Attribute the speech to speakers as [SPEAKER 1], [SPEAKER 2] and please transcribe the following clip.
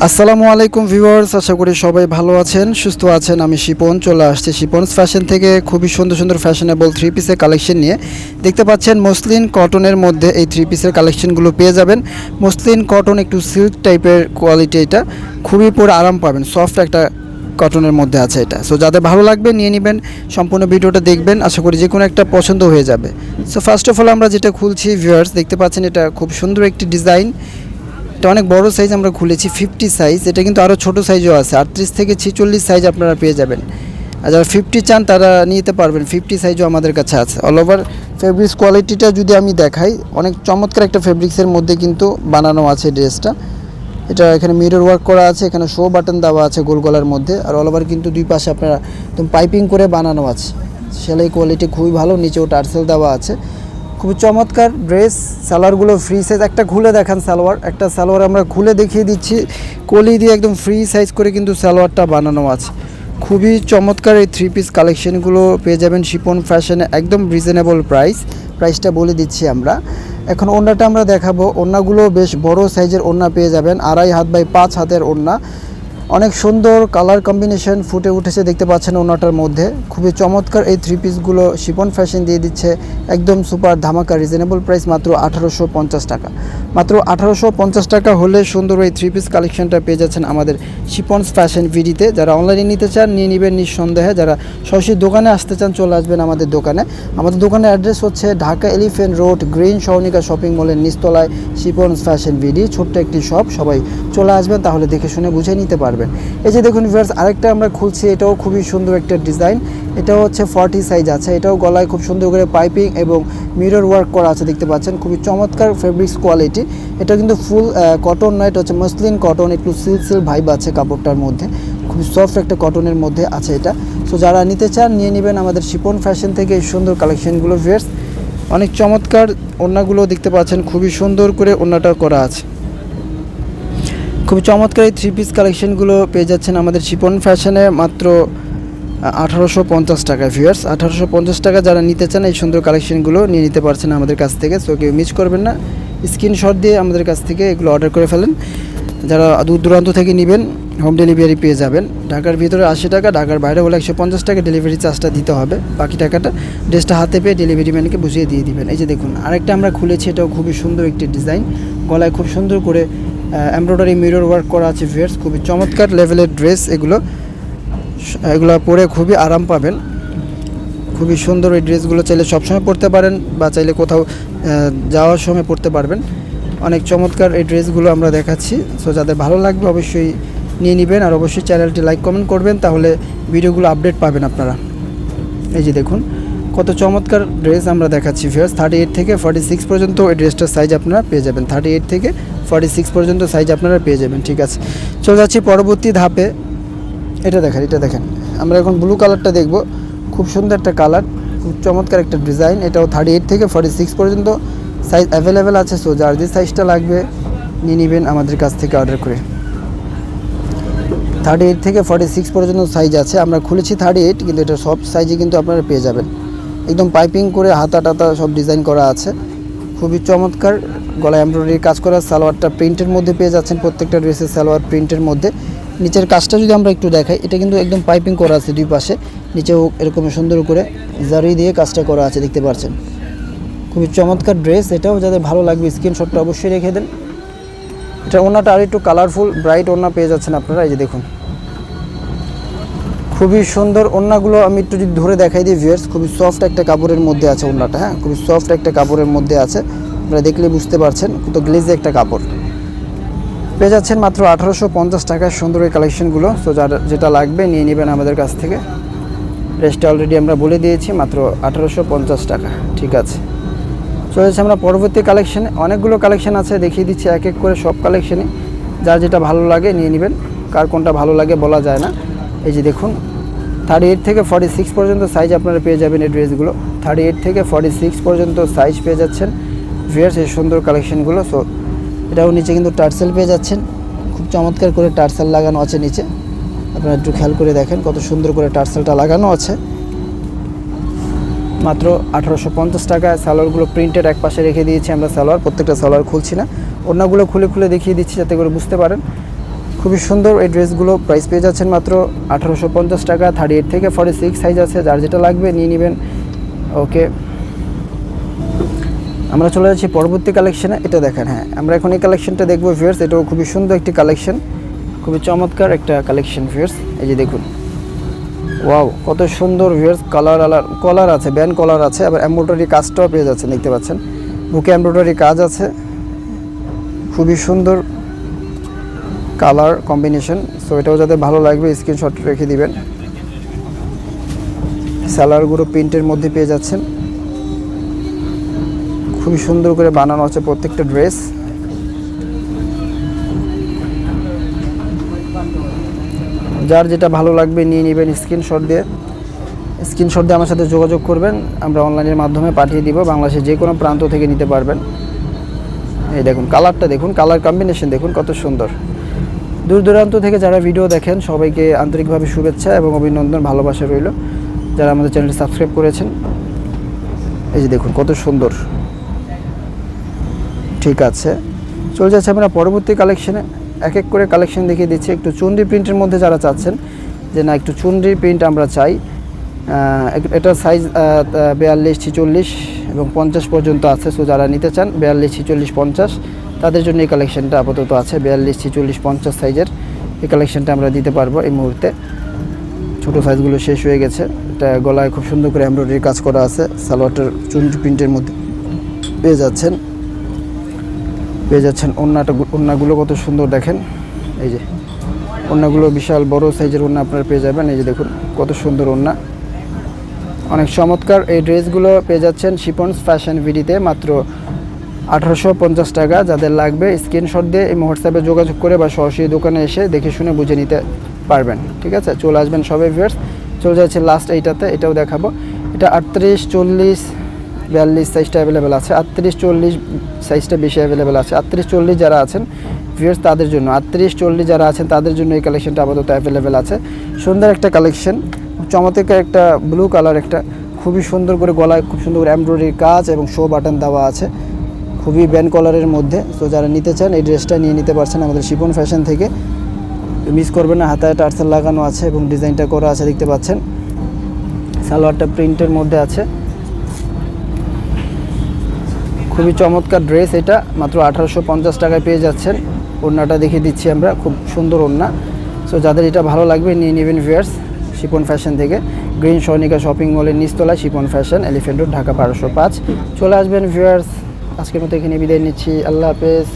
[SPEAKER 1] আসসালামু আলাইকুম ভিউয়ার্স, আশা করি সবাই ভালো আছেন, সুস্থ আছেন। আমি শিপন, চলে আসছি শিপনস ফ্যাশন থেকে খুবই সুন্দর সুন্দর ফ্যাশনেবল থ্রি পিসের কালেকশন নিয়ে। দেখতে পাচ্ছেন মসলিন কটনের মধ্যে এই থ্রি পিসের কালেকশনগুলো পেয়ে যাবেন। মসলিন কটন একটু সিল্ক টাইপের কোয়ালিটি এটা, খুবই পরে আরাম পাবেন, সফট একটা কটনের মধ্যে আছে এটা। সো যাদের ভালো লাগবে নিয়ে নেবেন, সম্পূর্ণ ভিডিওটা দেখবেন, আশা করি যে কোনো একটা পছন্দ হয়ে যাবে। সো ফার্স্ট অফ অল আমরা যেটা খুলছি ভিউয়ার্স, দেখতে পাচ্ছেন এটা খুব সুন্দর একটি ডিজাইন। এটা অনেক বড় সাইজ আমরা খুলেছি ফিফটি সাইজ এটা কিন্তু আরও ছোট সাইজও আছে, আটত্রিশ থেকে ছেচল্লিশ সাইজ আপনারা পেয়ে যাবেন। আর যারা ফিফটি চান তারা নিতে পারবেন ফিফটি সাইজও আমাদের কাছে আছে। অল ওভার ফেব্রিক্স কোয়ালিটিটা যদি আমি দেখাই, অনেক চমৎকার একটা ফেব্রিক্সের মধ্যে কিন্তু বানানো আছে ড্রেসটা এটা এখানে মিরর ওয়ার্ক করা আছে, এখানে শো বাটন দেওয়া আছে গোল গলার মধ্যে, আর অল ওভার কিন্তু দুই পাশে আপনারা একদম পাইপিং করে বানানো আছে। সেলাই কোয়ালিটি খুবই ভালো, নিচেও টার্সেল দেওয়া আছে। খুব চমৎকার ড্রেস, সালোয়ারগুলো ফ্রি সাইজ একটা খুলে দেখান সালোয়ার, একটা সালোয়ার আমরা খুলে দেখিয়ে দিচ্ছি। কলি দিয়ে একদম ফ্রি সাইজ করে কিন্তু সালোয়ারটা বানানো আছে। খুবই চমৎকার এই থ্রি পিস কালেকশনগুলো পেয়ে যাবেন শিপন ফ্যাশনে একদম রিজনেবল প্রাইস প্রাইসটা বলে দিচ্ছি আমরা। এখন ওড়নাটা আমরা দেখাবো। ওড়নাগুলো বেশ বড় সাইজের ওড়না পেয়ে যাবেন। আড়াই হাত বাই পাঁচ হাতের ওড়না অনেক সুন্দর কালার কম্বিনেশন ফুটে উঠেছে দেখতে পাচ্ছেন ওনাটার মধ্যে। খুবই চমৎকার এই থ্রি পিসগুলো শিপন ফ্যাশন দিয়ে দিচ্ছে। একদম সুপার ধামাকা রিজনেবল প্রাইস মাত্র আঠারোশো পঞ্চাশ টাকা। মাত্র আঠারোশো পঞ্চাশ টাকা হলে সুন্দর এই থ্রি পিস কালেকশনটা পেয়ে যাচ্ছেন আমাদের শিপনস ফ্যাশন ভিডিতে। যারা অনলাইনে নিতে চান, নিয়ে নেবেন নিঃসন্দেহে। যারা সরাসরি দোকানে আসতে চান, চলে আসবেন আমাদের দোকানে। আমাদের দোকানের অ্যাড্রেস হচ্ছে Dhaka elephant road green Sounika shopping মলের নিচতলায় শিপনস ফ্যাশন ভিডি, ছোট্ট একটি শপ সবাই চলে আসবেন, তাহলে দেখে শুনে বুঝে নিতে পারবেন। এই যে দেখুন ভিউয়ার্স আরেকটা আমরা খুলছি, এটাও খুবই সুন্দর একটা ডিজাইন এটাও হচ্ছে ফর্টি সাইজ আছে, এটাও গলায় খুব সুন্দর করে পাইপিং এবং মিরর ওয়ার্ক করা আছে, দেখতে পাচ্ছেন। খুবই চমৎকার ফেব্রিক্স কোয়ালিটি এটা কিন্তু ফুল কটন নয় এটা হচ্ছে মসলিন কটন একটু সিল সিল ভাইব আছে কাপড়টার মধ্যে। খুবই সফট একটা কটনের মধ্যে আছে এটা। সো যারা নিতে চান, নিয়ে নেবেন আমাদের শিপন ফ্যাশন থেকে এই সুন্দর কালেকশনগুলো ভিউয়ার্স অনেক চমৎকার ওড়নাগুলো দেখতে পাচ্ছেন, খুবই সুন্দর করে ওড়নাটা করা আছে। খুব চমৎকার এই থ্রি পিস কালেকশনগুলো পেয়ে যাচ্ছেন আমাদের শিপন ফ্যাশনে মাত্র আঠারোশো পঞ্চাশ টাকা ভিউয়ার্স আঠারোশো পঞ্চাশ টাকা যারা নিতে চান এই সুন্দর কালেকশনগুলো নিয়ে নিতে পারছেন আমাদের কাছ থেকে সো কেউ মিস করবেন না। স্ক্রিনশট দিয়ে আমাদের কাছ থেকে এগুলো অর্ডার করে ফেলেন। যারা দূর দূরান্ত থেকে নেবেন হোম ডেলিভারি পেয়ে যাবেন। ঢাকার ভিতরে আশি টাকা, ঢাকার বাইরে হলে একশো পঞ্চাশ টাকা ডেলিভারি চার্জটা দিতে হবে। বাকি টাকাটা ড্রেসটা হাতে পেয়ে ডেলিভারি ম্যানকে বুঝিয়ে দিয়ে দিবেন। এই যে দেখুন, আরেকটা আমরা খুলেছি, এটাও খুবই সুন্দর একটি ডিজাইন গলায় খুব সুন্দর করে এমব্রয়ডারি মিরর ওয়ার্ক করা আছে ভিয়ার্স খুবই চমৎকার লেভেলের ড্রেস এগুলো। এগুলো পরে খুবই আরাম পাবেন। খুবই সুন্দর এই ড্রেসগুলো চাইলে সবসময় পরতে পারেন বা চাইলে কোথাও যাওয়ার সময় পরতে পারবেন। অনেক চমৎকার এই ড্রেসগুলো আমরা দেখাচ্ছি। সো যাদের ভালো লাগবে অবশ্যই নিয়ে নেবেন আর অবশ্যই চ্যানেলটি লাইক কমেন্ট করবেন, তাহলে ভিডিওগুলো আপডেট পাবেন আপনারা। এই যে দেখুন, কত চমৎকার ড্রেস আমরা দেখাচ্ছি ভিউয়ার্স থার্টি এইট থেকে ফর্টি সিক্স পর্যন্ত এই ড্রেসটার সাইজ আপনারা পেয়ে যাবেন। থার্টি এইট থেকে ফর্টি সিক্স পর্যন্ত সাইজ আপনারা পেয়ে যাবেন, ঠিক আছে? চলে যাচ্ছি পরবর্তী ধাপে। এটা দেখেন এটা দেখেন। আমরা এখন ব্লু কালারটা দেখব। খুব সুন্দর একটা কালার খুব চমৎকার একটা ডিজাইন এটাও থার্টি এইট থেকে ফর্টি সিক্স পর্যন্ত সাইজ অ্যাভেলেবেল আছে। সো যার যে সাইজটা লাগবে, নিয়ে নেবেন আমাদের কাছ থেকে অর্ডার করে। থার্টি এইট থেকে ফর্টি সিক্স পর্যন্ত সাইজ আছে। আমরা খুলেছি থার্টি এইট কিন্তু এটা সব সাইজে কিন্তু আপনারা পেয়ে যাবেন। একদম পাইপিং করে হাতা টাতা সব ডিজাইন করা আছে। খুবই চমৎকার। গলায় এমব্রয়ডারি কাজ করা, সালোয়ারটা প্রিন্টের মধ্যে পেয়ে যাচ্ছেন প্রত্যেকটা ড্রেসের সালোয়ার প্রিন্টের মধ্যে। নিচের কাজটা যদি আমরা একটু দেখাই, এটা কিন্তু একদম পাইপিং করা আছে দুই পাশে। নিচেও এরকম সুন্দর করে জারি দিয়ে কাজটা করা আছে, দেখতে পাচ্ছেন। খুবই চমৎকার ড্রেস, এটাও যাদের ভালো লাগবে স্ক্রিনশটটা অবশ্যই রেখে দেন। এটা ওনাটা আর একটু কালারফুল ব্রাইট ওনা পেয়ে যাচ্ছেন আপনারা, এই যে দেখুন। খুবই সুন্দর ওড়নাগুলো আমি একটু যদি ধরে দেখাই দিই ভিউয়ার্স খুবই সফট একটা কাপড়ের মধ্যে আছে ওড়নাটা হ্যাঁ? খুবই সফট একটা কাপড়ের মধ্যে আছে। আপনারা দেখলে বুঝতে পারছেন কত গ্লেজি একটা কাপড়। পেয়ে যাচ্ছেন মাত্র আঠারোশো পঞ্চাশ টাকায় সুন্দর এই কালেকশনগুলো। সো যার, যেটা লাগবে নিয়ে নেবেন আমাদের কাছ থেকে। রেস্টটা অলরেডি আমরা বলে দিয়েছি, মাত্র আঠারোশো পঞ্চাশ টাকা। ঠিক আছে। চলে যাচ্ছে আমরা পরবর্তী কালেকশানে। অনেকগুলো কালেকশন আছে, দেখিয়ে দিচ্ছি এক এক করে সব কালেকশানে যার যেটা ভালো লাগে নিয়ে নেবেন। কার কোনটা ভালো লাগে বলা যায় না। এই যে দেখুন থার্টি এইট থেকে ফর্টি সিক্স পর্যন্ত সাইজ আপনারা পেয়ে যাবেন এই ড্রেসগুলো থার্টি এইট থেকে ফর্টি সিক্স পর্যন্ত সাইজ পেয়ে যাচ্ছেন। ভিয়ার্স এই সুন্দর কালেকশনগুলো সো এটাও নিচে কিন্তু টার্সেল পেয়ে যাচ্ছেন। খুব চমৎকার করে টার্সেল লাগানো আছে নিচে। আপনারা একটু খেয়াল করে দেখেন কত সুন্দর করে টার্সেলটা লাগানো আছে। মাত্র আঠারোশো পঞ্চাশ টাকায় সালোয়ারগুলো প্রিন্টেড এক পাশে রেখে দিয়েছি আমরা সালোয়ার, প্রত্যেকটা সালোয়ার খুলছি না। অন্যগুলো খুলে খুলে দেখিয়ে দিচ্ছি যাতে করে বুঝতে পারেন। খুবই সুন্দর এই ড্রেসগুলো প্রাইস পেয়ে যাচ্ছেন মাত্র আঠারোশো পঞ্চাশ টাকা। থার্টি এইট থেকে ফর্টি সিক্স সাইজ আছে, যার যেটা লাগবে নিয়ে নেবেন। ওকে আমরা চলে যাচ্ছি পরবর্তী কালেকশনে এটা দেখেন হ্যাঁ আমরা এখন এই কালেকশনটা দেখব ভিউয়ার্স এটাও খুবই সুন্দর একটি কালেকশন খুবই চমৎকার একটা কালেকশন ভিউয়ার্স এই যে দেখুন, ওয়াও, কত সুন্দর ভিউয়ার্স কালার আলার কলার আছে ব্যান্ড কলার আছে, আবার এমব্রয়ডারি কাজটাও পেয়ে যাচ্ছে দেখতে পাচ্ছেন, বুকে এমব্রয়ডারি কাজ আছে, খুবই সুন্দর কালার কম্বিনেশন সো এটাও যাতে ভালো লাগবে স্ক্রিনশট রেখে দিবেন স্যালারগুলো প্রিন্টের মধ্যে পেয়ে যাচ্ছেন। খুবই সুন্দর করে বানানো আছে প্রত্যেকটা ড্রেস। যার যেটা ভালো লাগবে নিয়ে নেবেন স্ক্রিনশট দিয়ে। স্ক্রিনশট দিয়ে আমার সাথে যোগাযোগ করবেন, আমরা অনলাইনের মাধ্যমে পাঠিয়ে দিব, বাংলাদেশের যে কোনো প্রান্ত থেকে নিতে পারবেন। এই দেখুন, কালারটা দেখুন, কালার কম্বিনেশন দেখুন, কত সুন্দর। দূর দূরান্ত থেকে যারা ভিডিও দেখেন, সবাইকে আন্তরিকভাবে শুভেচ্ছা এবং অভিনন্দন, ভালোবাসা রইল। যারা আমাদের চ্যানেলটি সাবস্ক্রাইব করেছেন, এই যে দেখুন, কত সুন্দর। ঠিক আছে। চলে যাচ্ছে আমরা পরবর্তী কালেকশনে এক এক করে কালেকশন দেখিয়ে দিচ্ছি। একটু চুনরি প্রিন্টের মধ্যে যারা চাচ্ছেন, যে না, একটু চুনরি প্রিন্ট আমরা চাই। এটার সাইজ বিয়াল্লিশ, ছিচল্লিশ এবং পঞ্চাশ পর্যন্ত আছে। সো যারা নিতে চান, বিয়াল্লিশ, ছিচল্লিশ, পঞ্চাশ, তাদের জন্য এই কালেকশানটা আপাতত আছে। বিয়াল্লিশ, ছিচল্লিশ, পঞ্চাশ সাইজের এই কালেকশানটা আমরা দিতে পারব এই মুহূর্তে। ছোটো সাইজগুলো শেষ হয়ে গেছে। এটা গলায় খুব সুন্দর করে এমব্রয়ডারি কাজ করা আছে। সালোয়ারটার চুনরি প্রিন্টের মধ্যে পেয়ে যাচ্ছেন। পেয়ে যাচ্ছেন ওন্নাটা ওন্নাগুলো কত সুন্দর দেখেন। এই যে ওন্নাগুলো বিশাল বড় সাইজের ওন্না আপনারা পেয়ে যাবেন। এই যে দেখুন, কত সুন্দর ওন্না অনেক চমৎকার এই ড্রেসগুলো পেয়ে যাচ্ছেন শিপন্স ফ্যাশন ভিডিতে, মাত্র আঠারোশো পঞ্চাশ টাকা। যাদের লাগবে স্ক্রিনশট দিয়ে এই হোয়াটসঅ্যাপে যোগাযোগ করে বা সরাসরি দোকানে এসে দেখে শুনে বুঝে নিতে পারবেন। ঠিক আছে? চলে আসবেন সবাই ভিউয়ার্স। চলে যাচ্ছে লাস্ট এইটাতে, এটাও দেখাবো। এটা আটত্রিশ, চল্লিশ বিয়াল্লিশ সাইজটা অ্যাভেলেবেল আছে, আটত্রিশ, চল্লিশ সাইজটা বেশি অ্যাভেলেবেল আছে। আটত্রিশ, চল্লিশ যারা আছেন ভিউয়ার্স তাদের জন্য, আটত্রিশ, চল্লিশ যারা আছেন, তাদের জন্য এই কালেকশনটা আপাতত অ্যাভেলেবেল আছে। সুন্দর একটা কালেকশন চমৎকার একটা ব্লু কালার একটা, খুবই সুন্দর করে গলায় খুব সুন্দর করে এমব্রয়ডারি কাজ এবং শো বাটন দেওয়া আছে। খুবই ব্যান্ড কলারের মধ্যে তো যারা নিতে চান, এই ড্রেসটা নিয়ে নিতে পারছেন আমাদের শিপন ফ্যাশন থেকে। মিস করবেন না, হাতায় টার্সেল লাগানো আছে এবং ডিজাইনটা করা আছে, দেখতে পাচ্ছেন। সালোয়ারটা প্রিন্টের মধ্যে আছে। খুবই চমৎকার ড্রেস এটা। মাত্র আঠারোশো পঞ্চাশ টাকায় পেয়ে যাচ্ছেন। ওড়নাটা দেখিয়ে দিচ্ছি আমরা, খুব সুন্দর ওড়না। সো যাদের এটা ভালো লাগবে, নিয়ে নেবেন ভিয়ার্স শিপন ফ্যাশন থেকে। গ্রিন সনিকা শপিং মলের নিচতলা Shipon fashion elephant road Dhaka বারোশো পাঁচ। চলে আসবেন ভিউয়ার্স আজকের মতো এখানে বিদায় নিচ্ছি। আল্লাহ হাফেজ।